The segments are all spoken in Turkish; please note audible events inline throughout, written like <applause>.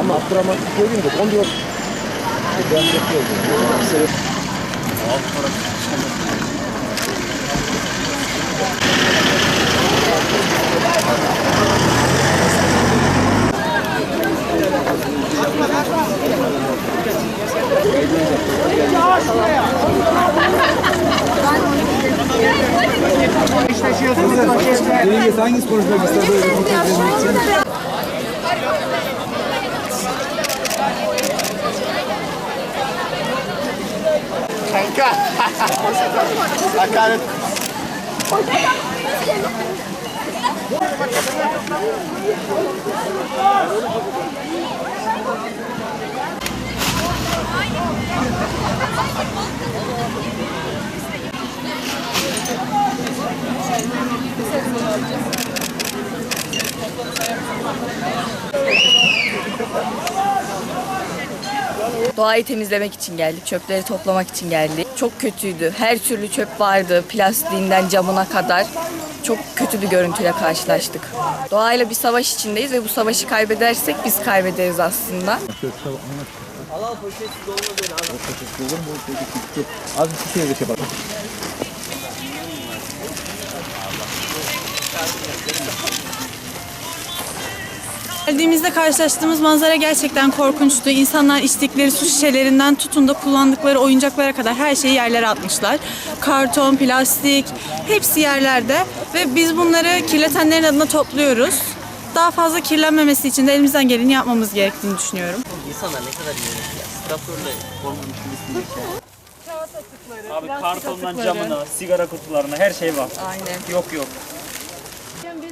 Ama Abdurrahman söyleyeyim de 10 diyor. Ben bekliyorum. Cengiz hangi sporcular Thank God. Thank you. Doğayı temizlemek için geldik, çöpleri toplamak için geldik. Çok kötüydü. Her türlü çöp vardı, plastiğinden camına kadar. Çok kötü bir görüntüyle karşılaştık. Doğayla bir savaş içindeyiz ve bu savaşı kaybedersek biz kaybederiz aslında. Az bir şey yapalım. Geldiğimizde karşılaştığımız manzara gerçekten korkunçtu. İnsanlar içtikleri su şişelerinden tutun da kullandıkları oyuncaklara kadar her şeyi yerlere atmışlar. Karton, plastik hepsi yerlerde ve biz bunları kirletenlerin adına topluyoruz. Daha fazla kirlenmemesi için de elimizden geleni yapmamız gerektiğini düşünüyorum. İnsanlar ne kadar iyi ya. Traktörle orman içinde Abi kartondan camına, sigara kutularına her şey var. Aynen. Yok yok.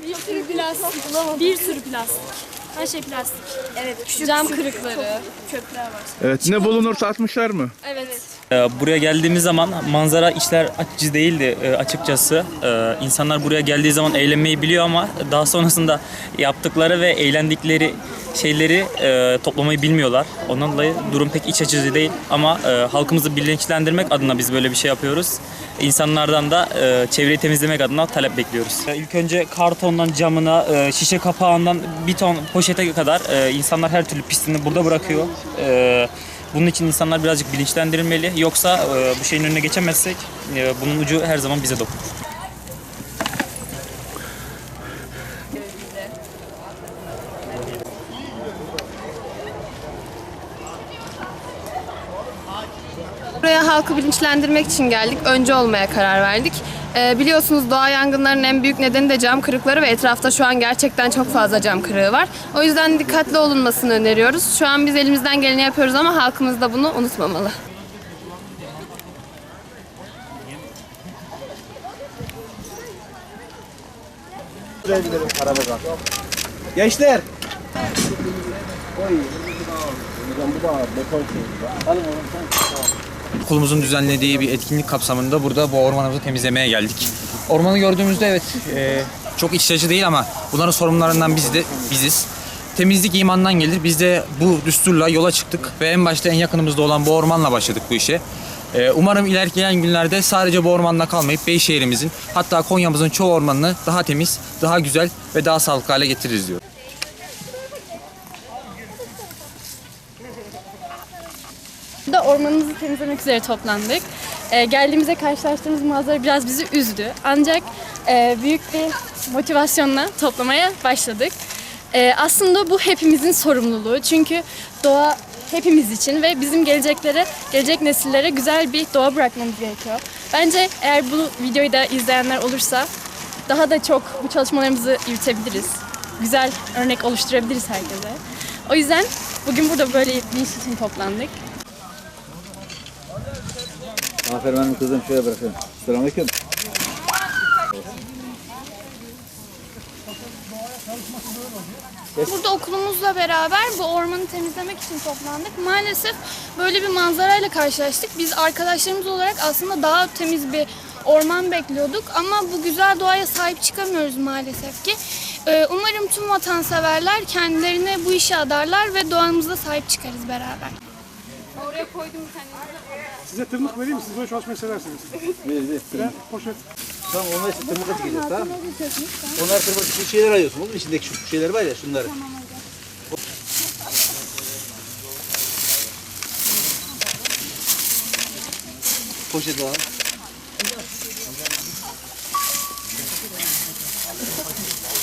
Bir sürü plastik. Bir sürü plastik. Her şey plastik. Evet. Cam kırıkları, çöpler var. Evet ne bulunursa atmışlar mı? Evet. Ee, Buraya geldiğimiz zaman manzara işler açıcı değildi e, açıkçası. Ee, İnsanlar buraya geldiği zaman eğlenmeyi biliyor ama daha sonrasında yaptıkları ve eğlendikleri şeyleri e, toplamayı bilmiyorlar. Ondan dolayı durum pek iç açıcı değil ama e, halkımızı bilinçlendirmek adına biz böyle bir şey yapıyoruz. İnsanlardan da e, çevreyi temizlemek adına talep bekliyoruz. E, İlk önce kartondan camına, e, şişe kapağından bir ton poşete kadar e, insanlar her türlü pisliğini burada bırakıyor. E, bunun için insanlar birazcık bilinçlendirilmeli. Yoksa e, bu şeyin önüne geçemezsek e, bunun ucu her zaman bize dokunur. Buraya halkı bilinçlendirmek için geldik. Önce olmaya karar verdik. Ee, biliyorsunuz doğa yangınlarının en büyük nedeni de cam kırıkları ve etrafta şu an gerçekten çok fazla cam kırığı var. O yüzden dikkatli olunmasını öneriyoruz. Şu an biz elimizden geleni yapıyoruz ama halkımız da bunu unutmamalı. Gençler. Bu da beton şey. Okulumuzun düzenlediği bir etkinlik kapsamında burada bu ormanımızı temizlemeye geldik. Ormanı gördüğümüzde evet e, çok iç açıcı değil ama bunların sorumlularından biz de biziz. Temizlik imandan gelir. Biz de bu düsturla yola çıktık ve en başta en yakınımızda olan bu ormanla başladık bu işe. E, umarım ilerleyen günlerde sadece bu ormanla kalmayıp Beyşehir'imizin hatta Konya'mızın çoğu ormanını daha temiz, daha güzel ve daha sağlıklı hale getiririz diyor. Burada ormanımızı temizlemek üzere toplandık. Ee, geldiğimizde karşılaştığımız manzara biraz bizi üzdü. Ancak e, büyük bir motivasyonla toplamaya başladık. Ee, aslında bu hepimizin sorumluluğu. Çünkü doğa hepimiz için ve bizim geleceklere, gelecek nesillere güzel bir doğa bırakmamız gerekiyor. Bence eğer bu videoyu da izleyenler olursa daha da çok bu çalışmalarımızı yürütebiliriz. Güzel örnek oluşturabiliriz herkese. O yüzden bugün burada böyle bir iş için toplandık. Aferin benim kızım şöyle bırakıyorum. Selamünaleyküm. Burada okulumuzla beraber bu ormanı temizlemek için toplandık. Maalesef böyle bir manzarayla karşılaştık. Biz arkadaşlarımız olarak aslında daha temiz bir orman bekliyorduk ama bu güzel doğaya sahip çıkamıyoruz maalesef ki. Ee, Umarım tüm vatanseverler kendilerine bu işe adarlar ve doğamıza sahip çıkarız beraber. Buraya koydum bir tane. Size tırmık vereyim mi? Siz böyle çalışmayı seversiniz. Ver ver. Ben poşet. Tamam onlar işte tırmık dikeceğiz tamam. Onlar tırmık için şeyler alıyorsun. Onun içindeki şu şeyler var ya şunları. Tamam hocam. Poşet alalım.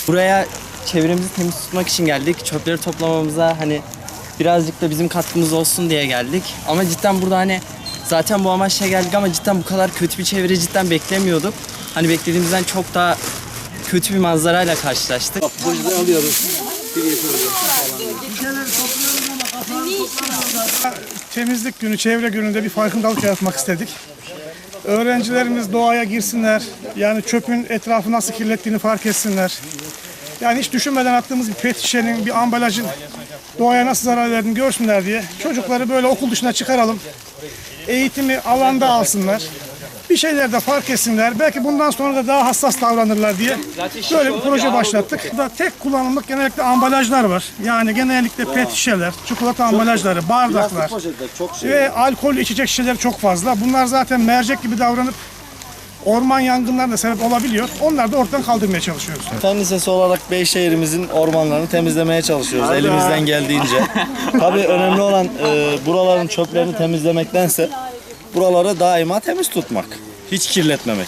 Buraya çevremizi temiz tutmak için geldik. Çöpleri toplamamıza hani birazcık da bizim katkımız olsun diye geldik. Ama cidden burada hani zaten bu amaçla geldik ama cidden bu kadar kötü bir çevre cidden beklemiyorduk. Hani beklediğimizden çok daha kötü bir manzarayla karşılaştık. Poşeti alıyoruz. Temizlik günü, çevre gününde bir farkındalık yaratmak istedik. Öğrencilerimiz doğaya girsinler. Yani çöpün etrafı nasıl kirlettiğini fark etsinler. Yani hiç düşünmeden attığımız bir pet şişenin, bir ambalajın doğaya nasıl zarar verdiğini görsünler diye. Çocukları böyle okul dışına çıkaralım. Eğitimi alanda alsınlar. Bir şeyler de fark etsinler. Belki bundan sonra da daha hassas davranırlar diye böyle bir proje başlattık. Da tek kullanımlık genellikle ambalajlar var. Yani genellikle pet şişeler, çikolata ambalajları, bardaklar şey. ve alkollü içecek şişeleri çok fazla. Bunlar zaten mercek gibi davranıp orman yangınlarına sebep olabiliyor. Onları da ortadan kaldırmaya çalışıyoruz. Fen Lisesi olarak Beyşehir'imizin ormanlarını temizlemeye çalışıyoruz elimizden geldiğince. <laughs> Tabii önemli olan e, buraların çöplerini temizlemektense buraları daima temiz tutmak. Hiç kirletmemek.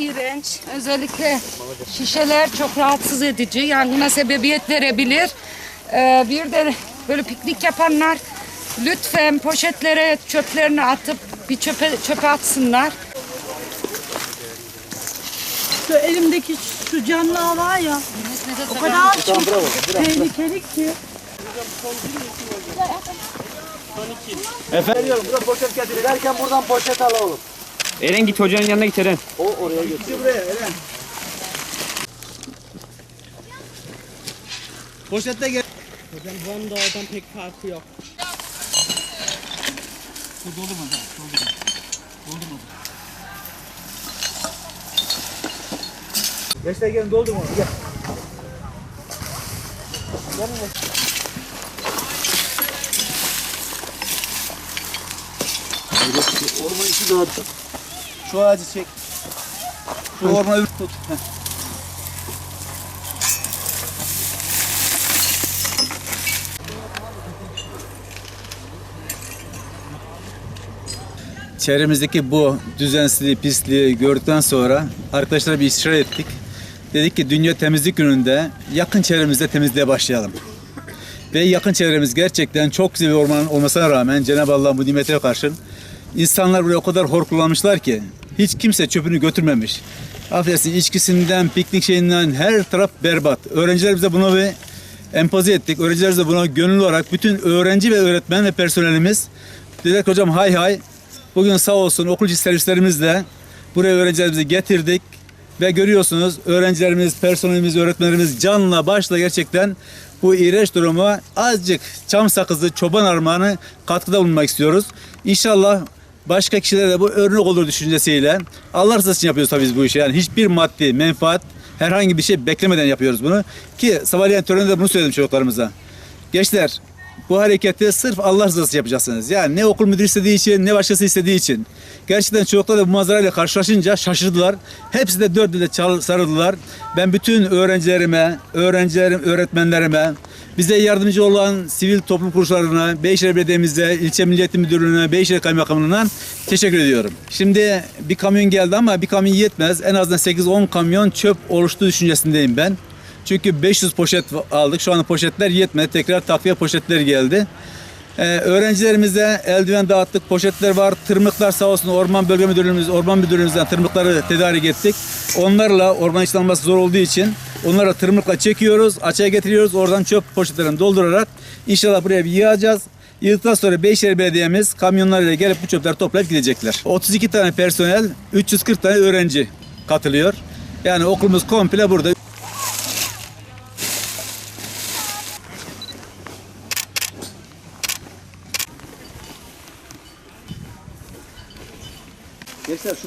İğrenç. Özellikle şişeler çok rahatsız edici. Yangına sebebiyet verebilir. Ee, bir de böyle piknik yapanlar lütfen poşetlere çöplerini atıp bir çöpe, çöpe atsınlar. Şu elimdeki şu canlı var ya. O kadar çok tehlikeli ki. Efendim burada poşet getir derken buradan poşet al oğlum. Eren git hocanın yanına git Eren. O oraya götür. buraya Eren. Poşette gel. Hocam buranın da oradan pek farkı yok. Gençler gelin doldurma onu gel. Orman işi dağıttım. Şu ağacı çek. Şu ormanı tut. Heh. Çevremizdeki bu düzensizliği, pisliği gördükten sonra arkadaşlara bir istişare ettik. Dedik ki Dünya Temizlik Günü'nde yakın çevremizde temizliğe başlayalım. Ve yakın çevremiz gerçekten çok güzel bir orman olmasına rağmen Cenab-ı Allah'ın bu nimete karşın insanlar buraya o kadar hor kullanmışlar ki hiç kimse çöpünü götürmemiş. Affedersin içkisinden, piknik şeyinden her taraf berbat. Öğrencilerimize bunu bir empoze ettik. Öğrencilerimize buna gönüllü olarak bütün öğrenci ve öğretmen ve personelimiz dediler hocam hay hay bugün sağ olsun okulcu servislerimizle buraya öğrencilerimizi getirdik ve görüyorsunuz öğrencilerimiz, personelimiz, öğretmenlerimiz canla başla gerçekten bu iğrenç duruma azıcık çam sakızı, çoban armağanı katkıda bulunmak istiyoruz. İnşallah başka kişilere de bu örnek olur düşüncesiyle Allah rızası için yapıyoruz tabii biz bu işi. Yani hiçbir maddi menfaat herhangi bir şey beklemeden yapıyoruz bunu. Ki sabahleyin törende de bunu söyledim çocuklarımıza. Gençler bu hareketi sırf Allah rızası yapacaksınız. Yani ne okul müdürü istediği için ne başkası istediği için. Gerçekten çocuklar da bu manzarayla karşılaşınca şaşırdılar. Hepsi de dört dile sarıldılar. Ben bütün öğrencilerime, öğrencilerim, öğretmenlerime, bize yardımcı olan sivil toplum kuruluşlarına, Beyşehir Belediye'mize, ilçe Milli Müdürlüğü'ne, Beyşehir Kaymakamlığı'ndan teşekkür ediyorum. Şimdi bir kamyon geldi ama bir kamyon yetmez. En azından 8-10 kamyon çöp oluştuğu düşüncesindeyim ben. Çünkü 500 poşet aldık. Şu anda poşetler yetmedi. Tekrar takviye poşetler geldi. Ee, öğrencilerimize eldiven dağıttık. Poşetler var. Tırmıklar sağ olsun Orman Bölge Müdürlüğümüz, Orman Müdürlüğümüzden tırmıkları tedarik ettik. Onlarla orman işlenmesi zor olduğu için onlara tırmıkla çekiyoruz. Açığa getiriyoruz. Oradan çöp poşetlerini doldurarak inşallah buraya bir yığacağız. Yıldıktan sonra Beyşehir Belediye'miz kamyonlarıyla gelip bu çöpleri toplayıp gidecekler. 32 tane personel, 340 tane öğrenci katılıyor. Yani okulumuz komple burada.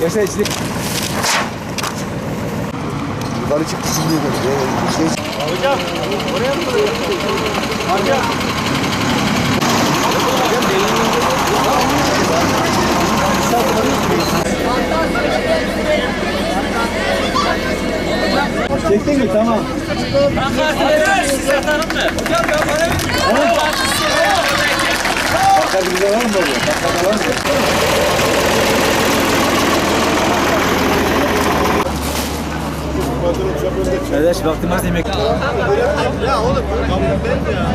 Gençler içlik. Yukarı çıktı şimdi. Hocam oraya mı Hocam. Çektin mi? Tamam. Bakalım bize var mı böyle? Bakalım var mı? Kardeş vaktim az yemek. Ya oğlum ben ya.